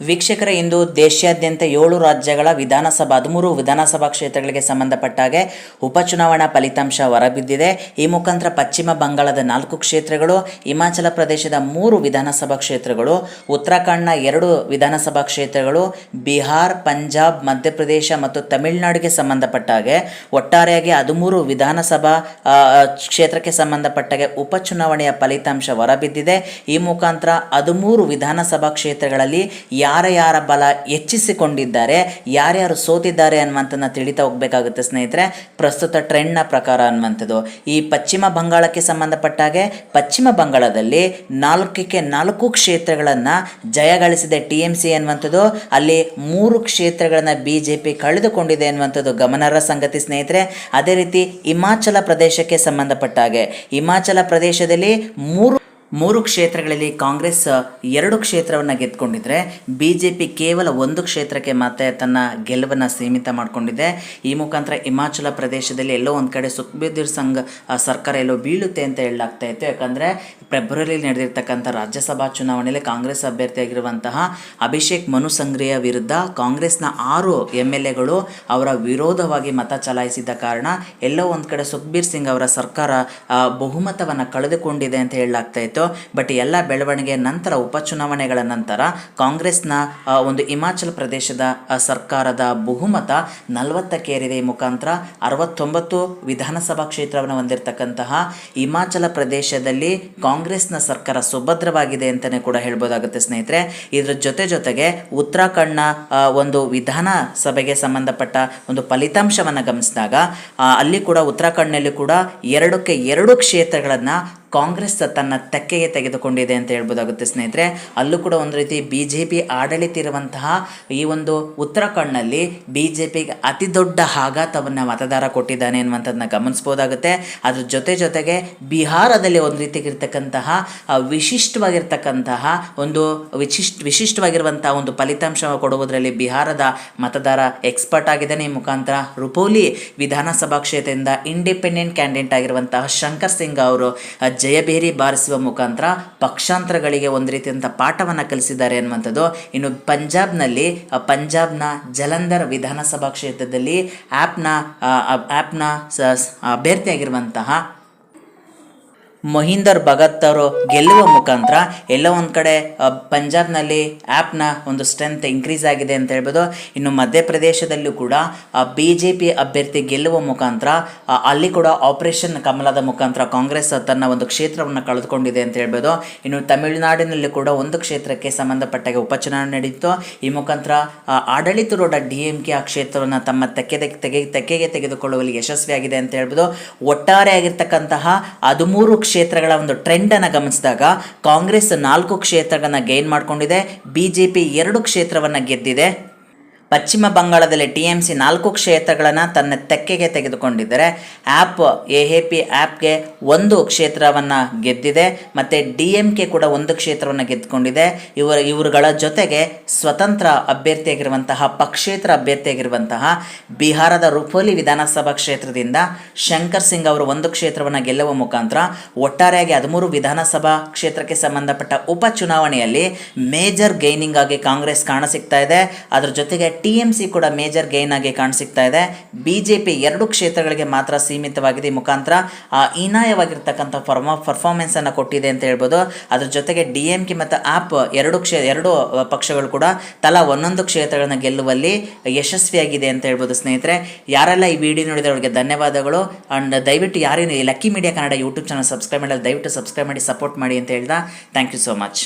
ವೀಕ್ಷಕರೇ, ಇಂದು ದೇಶಾದ್ಯಂತ ಏಳು ರಾಜ್ಯಗಳ ವಿಧಾನಸಭಾ, ಹದಿಮೂರು ವಿಧಾನಸಭಾ ಕ್ಷೇತ್ರಗಳಿಗೆ ಸಂಬಂಧಪಟ್ಟ ಹಾಗೆ ಉಪಚುನಾವಣಾ ಫಲಿತಾಂಶ ಹೊರಬಿದ್ದಿದೆ. ಈ ಮುಖಾಂತರ ಪಶ್ಚಿಮ ಬಂಗಾಳದ ನಾಲ್ಕು ಕ್ಷೇತ್ರಗಳು, ಹಿಮಾಚಲ ಪ್ರದೇಶದ ಮೂರು ವಿಧಾನಸಭಾ ಕ್ಷೇತ್ರಗಳು, ಉತ್ತರಾಖಂಡ್ನ ಎರಡು ವಿಧಾನಸಭಾ ಕ್ಷೇತ್ರಗಳು, ಬಿಹಾರ್, ಪಂಜಾಬ್, ಮಧ್ಯಪ್ರದೇಶ ಮತ್ತು ತಮಿಳುನಾಡಿಗೆ ಸಂಬಂಧಪಟ್ಟ ಹಾಗೆ ಒಟ್ಟಾರೆಯಾಗಿ ಹದಿಮೂರು ವಿಧಾನಸಭಾ ಕ್ಷೇತ್ರಕ್ಕೆ ಕ್ಷೇತ್ರಕ್ಕೆ ಸಂಬಂಧಪಟ್ಟಾಗೆ ಉಪಚುನಾವಣೆಯ ಫಲಿತಾಂಶ ಹೊರಬಿದ್ದಿದೆ. ಈ ಮುಖಾಂತರ ಹದಿಮೂರು ವಿಧಾನಸಭಾ ಕ್ಷೇತ್ರಗಳಲ್ಲಿ ಯಾರ ಯಾರ ಬಲ ಹೆಚ್ಚಿಸಿಕೊಂಡಿದ್ದಾರೆ, ಯಾರ್ಯಾರು ಸೋತಿದ್ದಾರೆ ಅನ್ನುವಂಥದ್ದನ್ನ ತಿಳಿತಾ ಹೋಗ್ಬೇಕಾಗುತ್ತೆ ಸ್ನೇಹಿತರೆ. ಪ್ರಸ್ತುತ ಟ್ರೆಂಡ್ನ ಪ್ರಕಾರ ಅನ್ನುವಂಥದ್ದು. ಈ ಪಶ್ಚಿಮ ಬಂಗಾಳಕ್ಕೆ ಸಂಬಂಧಪಟ್ಟಾಗೆ ಪಶ್ಚಿಮ ಬಂಗಾಳದಲ್ಲಿ ನಾಲ್ಕಕ್ಕೆ ನಾಲ್ಕು ಕ್ಷೇತ್ರಗಳನ್ನು ಜಯಗಳಿಸಿದೆ ಟಿ ಎಂ ಸಿ ಅನ್ನುವಂಥದ್ದು. ಅಲ್ಲಿ ಮೂರು ಕ್ಷೇತ್ರಗಳನ್ನು ಬಿ ಜೆ ಪಿ ಕಳೆದುಕೊಂಡಿದೆ ಅನ್ನುವಂಥದ್ದು ಗಮನಾರ್ಹ ಸಂಗತಿ ಸ್ನೇಹಿತರೆ. ಅದೇ ರೀತಿ ಹಿಮಾಚಲ ಪ್ರದೇಶಕ್ಕೆ ಸಂಬಂಧಪಟ್ಟ ಹಾಗೆ, ಹಿಮಾಚಲ ಪ್ರದೇಶದಲ್ಲಿ ಮೂರು ಮೂರು ಕ್ಷೇತ್ರಗಳಲ್ಲಿ ಕಾಂಗ್ರೆಸ್ ಎರಡು ಕ್ಷೇತ್ರವನ್ನು ಗೆದ್ಕೊಂಡಿದ್ರೆ ಬಿ ಜೆ ಪಿ ಕೇವಲ ಒಂದು ಕ್ಷೇತ್ರಕ್ಕೆ ಮತ್ತೆ ತನ್ನ ಗೆಲುವನ್ನು ಸೀಮಿತ ಮಾಡಿಕೊಂಡಿದೆ. ಈ ಮುಖಾಂತರ ಹಿಮಾಚಲ ಪ್ರದೇಶದಲ್ಲಿ ಎಲ್ಲೋ ಒಂದು ಕಡೆ ಸುಖ್ಬೀರ್ ಸಂಘ್ ಸರ್ಕಾರ ಎಲ್ಲೋ ಬೀಳುತ್ತೆ ಅಂತ ಹೇಳಲಾಗ್ತಾ ಇತ್ತು. ಯಾಕಂದರೆ ಫೆಬ್ರವರಿಯಲ್ಲಿ ನಡೆದಿರ್ತಕ್ಕಂಥ ರಾಜ್ಯಸಭಾ ಚುನಾವಣೆಯಲ್ಲಿ ಕಾಂಗ್ರೆಸ್ ಅಭ್ಯರ್ಥಿಯಾಗಿರುವಂತಹ ಅಭಿಷೇಕ್ ಮನು ಸಂಗ್ರಿಯ ವಿರುದ್ಧ ಕಾಂಗ್ರೆಸ್ನ ಆರು ಎಂ ಎಲ್ ಅವರ ವಿರೋಧವಾಗಿ ಮತ ಚಲಾಯಿಸಿದ ಕಾರಣ ಎಲ್ಲೋ ಒಂದು ಕಡೆ ಸುಖ್ಬೀರ್ ಸಿಂಗ್ ಅವರ ಸರ್ಕಾರ ಬಹುಮತವನ್ನು ಕಳೆದುಕೊಂಡಿದೆ ಅಂತ ಹೇಳಲಾಗ್ತಾ ಇತ್ತು. ಬಟ್ ಎಲ್ಲ ಬೆಳವಣಿಗೆ ನಂತರ ಉಪಚುನಾವಣೆಗಳ ನಂತರ ಕಾಂಗ್ರೆಸ್ನ ಒಂದು ಹಿಮಾಚಲ ಪ್ರದೇಶದ ಸರ್ಕಾರದ ಬಹುಮತ ನಲವತ್ತಕ್ಕೇರಿದೆ. ಈ ಮುಖಾಂತರ ಅರವತ್ತೊಂಬತ್ತು ವಿಧಾನಸಭಾ ಕ್ಷೇತ್ರವನ್ನು ಹೊಂದಿರತಕ್ಕಂತಹ ಹಿಮಾಚಲ ಪ್ರದೇಶದಲ್ಲಿ ಕಾಂಗ್ರೆಸ್ನ ಸರ್ಕಾರ ಸುಭದ್ರವಾಗಿದೆ ಅಂತಲೇ ಕೂಡ ಹೇಳ್ಬೋದಾಗುತ್ತೆ ಸ್ನೇಹಿತರೆ. ಇದರ ಜೊತೆ ಜೊತೆಗೆ ಉತ್ತರಾಖಂಡ್ನ ಒಂದು ವಿಧಾನಸಭೆಗೆ ಸಂಬಂಧಪಟ್ಟ ಒಂದು ಫಲಿತಾಂಶವನ್ನು ಗಮನಿಸಿದಾಗ ಅಲ್ಲಿ ಕೂಡ ಉತ್ತರಾಖಂಡ್ನಲ್ಲಿ ಕೂಡ ಎರಡಕ್ಕೆ ಎರಡು ಕ್ಷೇತ್ರಗಳನ್ನು ಕಾಂಗ್ರೆಸ್ ತನ್ನ ತೆಕ್ಕೆಗೆ ತೆಗೆದುಕೊಂಡಿದೆ ಅಂತ ಹೇಳ್ಬೋದಾಗುತ್ತೆ ಸ್ನೇಹಿತರೆ. ಅಲ್ಲೂ ಕೂಡ ಒಂದು ರೀತಿ ಬಿ ಜೆ ಪಿ ಆಡಳಿತ ಇರುವಂತಹ ಈ ಒಂದು ಉತ್ತರಾಖಂಡ್ನಲ್ಲಿ ಬಿ ಜೆ ಪಿಗೆ ಅತಿ ದೊಡ್ಡ ಆಘಾತವನ್ನು ಮತದಾರ ಕೊಟ್ಟಿದ್ದಾನೆ ಅನ್ನುವಂಥದ್ದನ್ನ ಗಮನಿಸ್ಬೋದಾಗುತ್ತೆ. ಅದ್ರ ಜೊತೆ ಜೊತೆಗೆ ಬಿಹಾರದಲ್ಲಿ ಒಂದು ರೀತಿಗಿರ್ತಕ್ಕಂತಹ ವಿಶಿಷ್ಟವಾಗಿರ್ತಕ್ಕಂತಹ ಒಂದು ವಿಶಿಷ್ಟ, ವಿಶಿಷ್ಟವಾಗಿರುವಂತಹ ಒಂದು ಫಲಿತಾಂಶ ಕೊಡುವುದರಲ್ಲಿ ಬಿಹಾರದ ಮತದಾರ ಎಕ್ಸ್ಪರ್ಟ್ ಆಗಿದ್ದಾನೆ. ಈ ಮುಖಾಂತರ ರುಪೋಲಿ ವಿಧಾನಸಭಾ ಕ್ಷೇತ್ರದಿಂದ ಇಂಡಿಪೆಂಡೆಂಟ್ ಕ್ಯಾಂಡಿಡೇಟ್ ಆಗಿರುವಂತಹ ಶಂಕರ್ ಸಿಂಗ್ ಅವರು ಜಯಬೇರಿ ಬಾರಿಸುವ ಮುಖಾಂತರ ಪಕ್ಷಾಂತರಗಳಿಗೆ ಒಂದು ರೀತಿಯಂಥ ಪಾಠವನ್ನು ಕಲಿಸಿದ್ದಾರೆ ಅನ್ನುವಂಥದ್ದು. ಇನ್ನು ಪಂಜಾಬ್ನಲ್ಲಿ ಪಂಜಾಬ್ನ ಜಲಂಧರ್ ವಿಧಾನಸಭಾ ಕ್ಷೇತ್ರದಲ್ಲಿ ಆ್ಯಪ್ನ ಆ್ಯಪ್ನ ಅಭ್ಯರ್ಥಿಯಾಗಿರುವಂತಹ ಮೊಹಿಂದರ್ ಭಗತ್ ಅವರು ಗೆಲ್ಲುವ ಮುಖಾಂತರ ಎಲ್ಲೋ ಒಂದು ಕಡೆ ಪಂಜಾಬ್ನಲ್ಲಿ ಆ್ಯಪ್ನ ಒಂದು ಸ್ಟ್ರೆಂತ್ ಇನ್ಕ್ರೀಸ್ ಆಗಿದೆ ಅಂತ ಹೇಳ್ಬೋದು. ಇನ್ನು ಮಧ್ಯಪ್ರದೇಶದಲ್ಲೂ ಕೂಡ ಬಿ ಜೆ ಪಿ ಅಭ್ಯರ್ಥಿ ಗೆಲ್ಲುವ ಮುಖಾಂತರ ಅಲ್ಲಿ ಕೂಡ ಆಪರೇಷನ್ ಕಮಲದ ಮುಖಾಂತರ ಕಾಂಗ್ರೆಸ್ ತನ್ನ ಒಂದು ಕ್ಷೇತ್ರವನ್ನು ಕಳೆದುಕೊಂಡಿದೆ ಅಂತ ಹೇಳ್ಬೋದು. ಇನ್ನು ತಮಿಳುನಾಡಿನಲ್ಲಿ ಕೂಡ ಒಂದು ಕ್ಷೇತ್ರಕ್ಕೆ ಸಂಬಂಧಪಟ್ಟಾಗ ಉಪಚುನಾವಣೆ ನಡೆಯಿತು ಈ ಮುಖಾಂತರ ಆಡಳಿತ ಆಡಳಿತಾರೂಢ ಡಿ ಎಂ ಕೆ ಆ ಕ್ಷೇತ್ರವನ್ನು ತಮ್ಮ ತೆಕ್ಕೆ ತೆಗೆ, ತೆಕ್ಕೆಗೆ ತೆಗೆದುಕೊಳ್ಳುವಲ್ಲಿ ಯಶಸ್ವಿಯಾಗಿದೆ ಅಂತ ಹೇಳ್ಬೋದು. ಒಟ್ಟಾರೆ ಆಗಿರ್ತಕ್ಕಂತಹ ಹದಿಮೂರು ಕ್ಷೇತ್ರಗಳ ಒಂದು ಟ್ರೆಂಡನ್ನು ಗಮನಿಸಿದಾಗ ಕಾಂಗ್ರೆಸ್ ನಾಲ್ಕು ಕ್ಷೇತ್ರಗಳನ್ನ ಗೈನ್ ಮಾಡಿಕೊಂಡಿದೆ. ಬಿ ಜೆ ಪಿ ಎರಡು ಕ್ಷೇತ್ರವನ್ನು ಗೆದ್ದಿದೆ. ಪಶ್ಚಿಮ ಬಂಗಾಳದಲ್ಲಿ ಟಿ ಎಂ ಸಿ ನಾಲ್ಕು ಕ್ಷೇತ್ರಗಳನ್ನು ತನ್ನ ತೆಕ್ಕೆಗೆ ತೆಗೆದುಕೊಂಡಿದ್ದರೆ. ಆ್ಯಪ್ ಎ ಎ ಪಿ ಆ್ಯಪ್ಗೆ ಒಂದು ಕ್ಷೇತ್ರವನ್ನು ಗೆದ್ದಿದೆ. ಮತ್ತು ಡಿ ಎಂ ಕೆ ಕೂಡ ಒಂದು ಕ್ಷೇತ್ರವನ್ನು ಗೆದ್ದುಕೊಂಡಿದೆ. ಇವರ, ಇವರುಗಳ ಜೊತೆಗೆ ಸ್ವತಂತ್ರ ಅಭ್ಯರ್ಥಿಯಾಗಿರುವಂತಹ, ಪಕ್ಷೇತರ ಅಭ್ಯರ್ಥಿಯಾಗಿರುವಂತಹ ಬಿಹಾರದ ರುಪೋಲಿ ವಿಧಾನಸಭಾ ಕ್ಷೇತ್ರದಿಂದ ಶಂಕರ್ ಸಿಂಗ್ ಅವರು ಒಂದು ಕ್ಷೇತ್ರವನ್ನು ಗೆಲ್ಲುವ ಮುಖಾಂತರ ಒಟ್ಟಾರೆಯಾಗಿ ಹದಿಮೂರು ವಿಧಾನಸಭಾ ಕ್ಷೇತ್ರಕ್ಕೆ ಸಂಬಂಧಪಟ್ಟ ಉಪಚುನಾವಣೆಯಲ್ಲಿ ಮೇಜರ್ ಗೈನಿಂಗ್ ಆಗಿ ಕಾಂಗ್ರೆಸ್ ಕಾಣಸಿಗ್ತಾ ಇದೆ. ಅದರ ಜೊತೆಗೆ ಟಿ ಎಂ ಸಿ ಕೂಡ ಮೇಜರ್ ಗೈನ್ ಆಗಿ ಕಾಣಿಸ್ತಾ ಇದೆ. ಬಿ ಜೆ ಪಿ ಎರಡು ಕ್ಷೇತ್ರಗಳಿಗೆ ಮಾತ್ರ ಸೀಮಿತವಾಗಿದೆ ಈ ಮುಖಾಂತರ. ಹೀನಾಯವಾಗಿರ್ತಕ್ಕಂಥ ಫರ್ಮ ಪರ್ಫಾರ್ಮೆನ್ಸನ್ನು ಕೊಟ್ಟಿದೆ ಅಂತ ಹೇಳ್ಬೋದು. ಅದ್ರ ಜೊತೆಗೆ ಡಿ ಎಂ ಕೆ ಮತ್ತು ಆಪ್ ಎರಡು ಕ್ಷೇ, ಎರಡು ಪಕ್ಷಗಳು ಕೂಡ ತಲಾ ಒಂದೊಂದು ಕ್ಷೇತ್ರಗಳನ್ನು ಗೆಲ್ಲುವಲ್ಲಿ ಯಶಸ್ವಿಯಾಗಿದೆ ಅಂತ ಹೇಳ್ಬೋದು ಸ್ನೇಹಿತರೆ. ಯಾರೆಲ್ಲ ಈ ವಿಡಿಯೋ ನೋಡಿದ್ರೆ ಅವರಿಗೆ ಧನ್ಯವಾದಗಳು. ಅಂಡ್ ದಯವಿಟ್ಟು ಯಾರೇನು Lucky Media Kannada YouTube channel subscribe ಮಾಡಲ್ಲ, ದಯವಿಟ್ಟು ಸಬ್ಸ್ಕ್ರೈಬ್ ಮಾಡಿ, ಸಪೋರ್ಟ್ ಮಾಡಿ ಅಂತ ಹೇಳ್ದ. Thank you so much.